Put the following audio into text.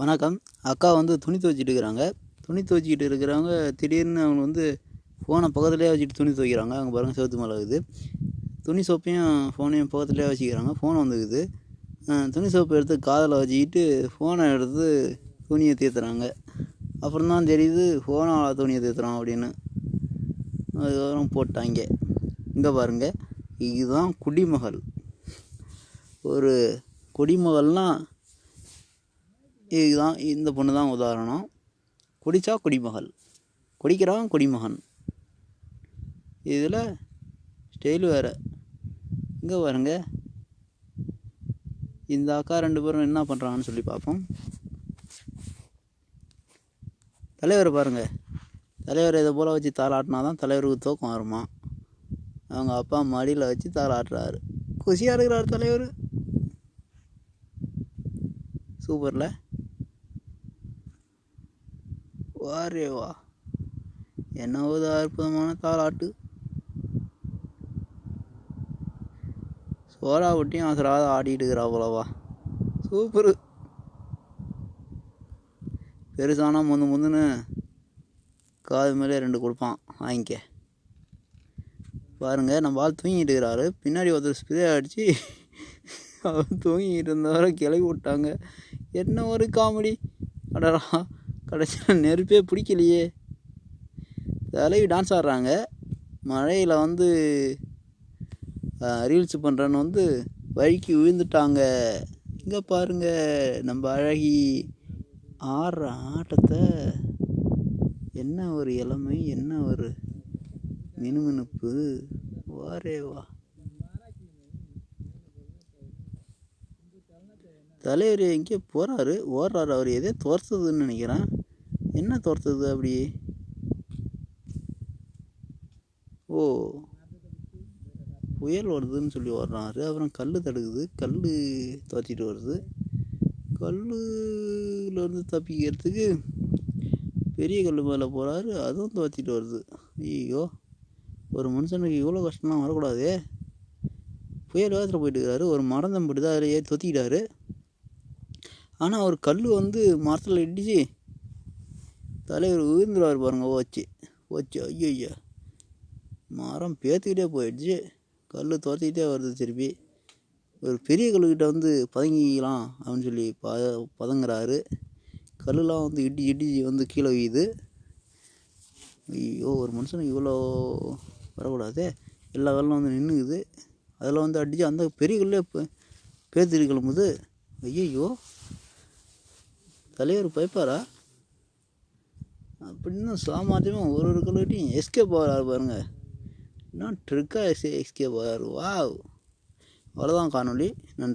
வணக்கம். அக்கா வந்து துணி துவைச்சிட்டு இருக்கிறாங்க. துணி துவைச்சிக்கிட்டு இருக்கிறவங்க திடீர்னு அவங்க வந்து ஃபோனை பக்கத்துலேயே வச்சுட்டு துணி துவைக்கிறாங்க. அங்கே பாருங்கள் செவத்து மேலே இருக்குது. துணி சோப்பையும் ஃபோனையும் பக்கத்துலேயே வச்சுக்கிறாங்க. ஃபோன் வந்துக்குது. துணி சோப்பை எடுத்து காதில் வச்சுக்கிட்டு ஃபோனை எடுத்து துணியை தீர்த்துறாங்க அப்புறம் தான் தெரியுது ஃபோனால் துணியை தீர்த்துறோம் அப்படின்னு. அதுக்கப்புறம் போட்டாங்க. இங்கே பாருங்கள் இதுதான் குடிமகள். ஒரு குடிமகள்னால் இதுதான் இந்த பொண்ணு தான் உதாரணம். குடித்தா குடிமகள். குடிக்கிறவன் குடிமகன். இதில் ஸ்டைல் வேறு. இங்கே பாருங்க. இந்த அக்கா ரெண்டு பேரும் என்ன பண்ணுறாங்கன்னு சொல்லி பார்ப்போம். தலைவர் பாருங்கள் தலைவர் இதை போல் வச்சு தாளாட்டினா தான் தலைவருக்கு தூக்கம் வருமா? அவங்க அப்பா மடியில் வச்சு தாளாட்டுறாரு குஷியாக இருக்கிறார் தலைவர். சூப்பரில். வாரே வா என்ன ஒரு அற்புதமான தாளாட்டு சோறா ஒட்டியும் அசராத ஆடிட்டு இருக்கிறா போலவா. சூப்பரு. பெருசானா முந்து முந்துன்னு காது மேலே ரெண்டு கொடுப்பான். வாங்கிக்க. பாருங்க நம்ம ஆள் தூங்கிட்டு இருக்கிறாரு பின்னாடி ஒருத்தர் ஸ்ப்ரே அடித்து அவர் தூங்கிட்டு இருந்தவரை கிளவி விட்டாங்க. என்ன ஒரு காமெடி. அடரா கடைசியில் நெருப்பே பிடிக்கலையே. தலைவி டான்ஸ் ஆடுறாங்க. மழையில் வந்து ரீல்ஸ் பண்ணுறேன்னு வந்து வழிக்கு விழுந்துட்டாங்க. இங்கே பாருங்க நம்ம அழகி ஆடுற ஆட்டத்தை. என்ன ஒரு இளமை என்ன ஒரு மினுமினுப்பு. வாரேவா தலைவர் எங்கேயோ போகிறாரு ஓடுறாரு அவர். எதே தோர்த்ததுன்னு நினைக்கிறேன். என்ன துரத்துது அப்படி? ஓ. புயல் வருதுன்னு சொல்லி ஓடுறாரு அப்புறம் கல் தடுக்குது. கல் துவச்சிட்டு வருது. கல்லுலேருந்து தப்பிக்கிறதுக்கு பெரிய கல் மேலே போகிறாரு அதுவும் துவச்சிட்டு வருது. ஐயோ ஒரு மனுஷனுக்கு இவ்வளோ கஷ்டம்லாம் வரக்கூடாதே. புயல் வேகத்தில் போயிட்டு இருக்கிறாரு ஒரு மரம் தம்பிட்டு தான் அதில் ஏறி தொத்திக்கிட்டாரு. ஆனால் ஒரு கல் வந்து மரத்தில் இடிச்சு தலைவர் விழுந்துருவார் பாருங்கள் ஓச்சு. ஓச்சு ஐயோ ஐயா மரம் பேத்துக்கிட்டே போயிடுச்சு. கல் துரத்திக்கிட்டே வருது திருப்பி. ஒரு பெரிய கல்லுக்கிட்ட வந்து பதங்கிக்கலாம் அப்படின்னு சொல்லி ப பதங்குறாரு. கல்லுலாம் வந்து இடி இடி வந்து கீழே வீயுது ஐயோ ஒரு மனுஷனுக்கு இவ்வளோ வரக்கூடாதே. எல்லா கல்லும் வந்து நின்றுக்குது அதில் வந்து அடித்து அந்த பெரிய கல்லே பேத்துட்டு கிளம்புது. ஐயோ தலைவர் பயப்பாரா? அப்படின்னு சாமர்த்தியமாக ஒரு ஒரு கல்லுகிட்டையும் எஸ்கேப் ஆகிறாரு பாருங்க. என்ன ட்ரிக்காக எஸ்கேப் ஆகிறாரு வா அவ்வளோதான் காணொலி நன்றி.